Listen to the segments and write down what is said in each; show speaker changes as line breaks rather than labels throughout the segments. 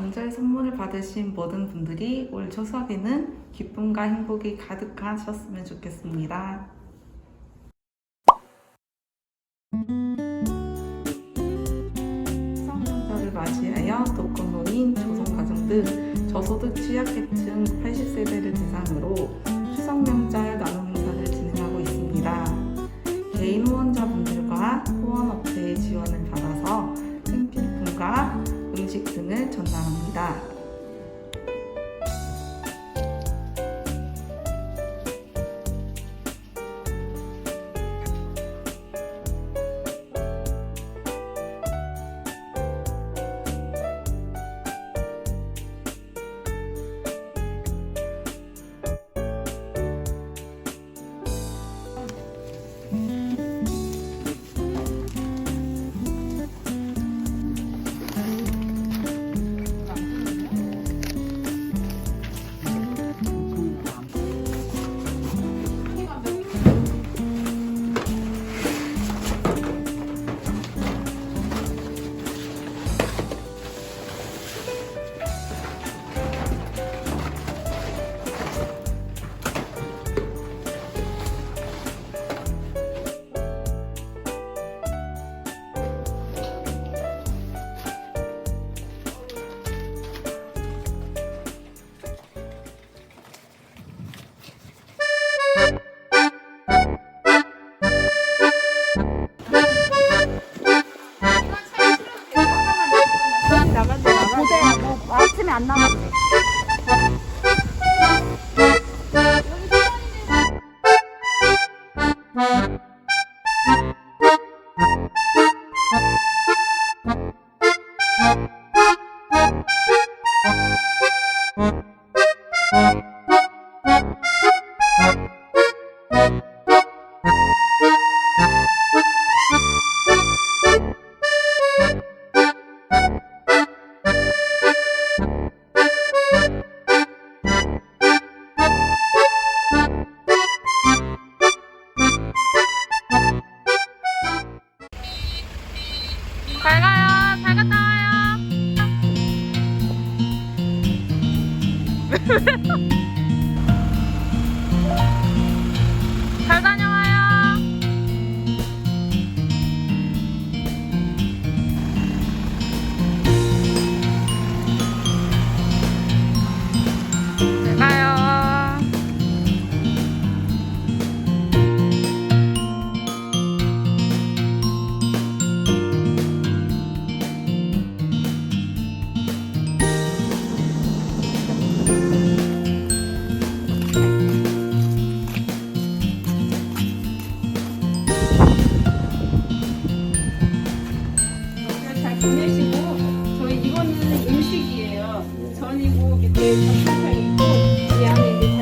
명절 선물을 받으신 모든 분들이 올 추석에는 기쁨과 행복이 가득하셨으면 좋겠습니다. 추석 명절을 맞이하여 독거노인, 조선가정 등 저소득 취약계층 80세대를 대상으로 추석 명절 나눔 전 달합
잘 가요. 잘 갔다 와요. 잘 다녀
보내시고 저희 이거는 음식이에요. 전이고 밑에 닭살살 있고 이 안에 이제 잘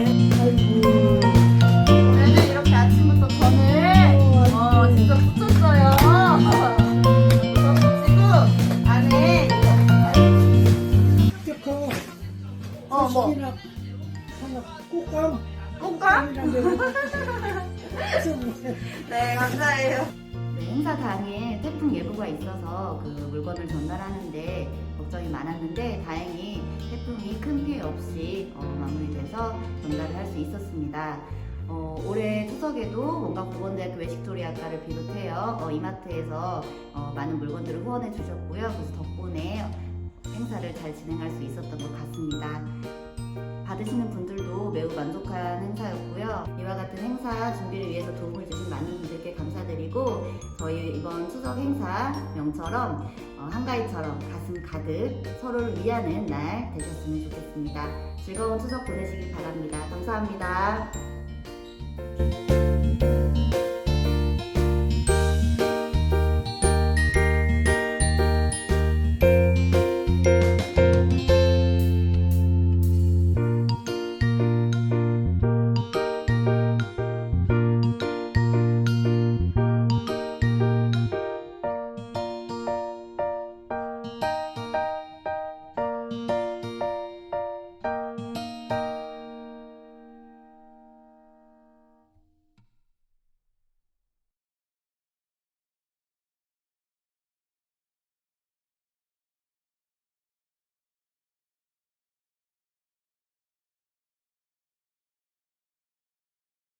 오늘은 이렇게 아침부터 전을 어 진짜 붙였어요. 전 붙이고 안에
그
어뭐
하나 꽃감
꽃감? 좀네 감사해요.
네, 행사 당일 태풍 예보가 있어서 그 물건을 전달하는데 걱정이 많았는데 다행히 태풍이 큰 피해 없이 어, 마무리돼서 전달을 할 수 있었습니다. 어, 올해 추석에도 원광보건대학교 외식조리학과를 비롯해요 어, 이마트에서 어, 많은 물건들을 후원해 주셨고요. 그래서 덕분에 행사를 잘 진행할 수 있었던 것 같습니다. 받으시는 분들도 매우 만족한 행사였고요. 이와 같은 행사 준비를 위해서 도움을 주신 많은 분들께 감사드리고 저희 이번 추석 행사 명처럼 어, 한가위처럼 가슴 가득 서로를 위하는 날 되셨으면 좋겠습니다. 즐거운 추석 보내시길 바랍니다. 감사합니다.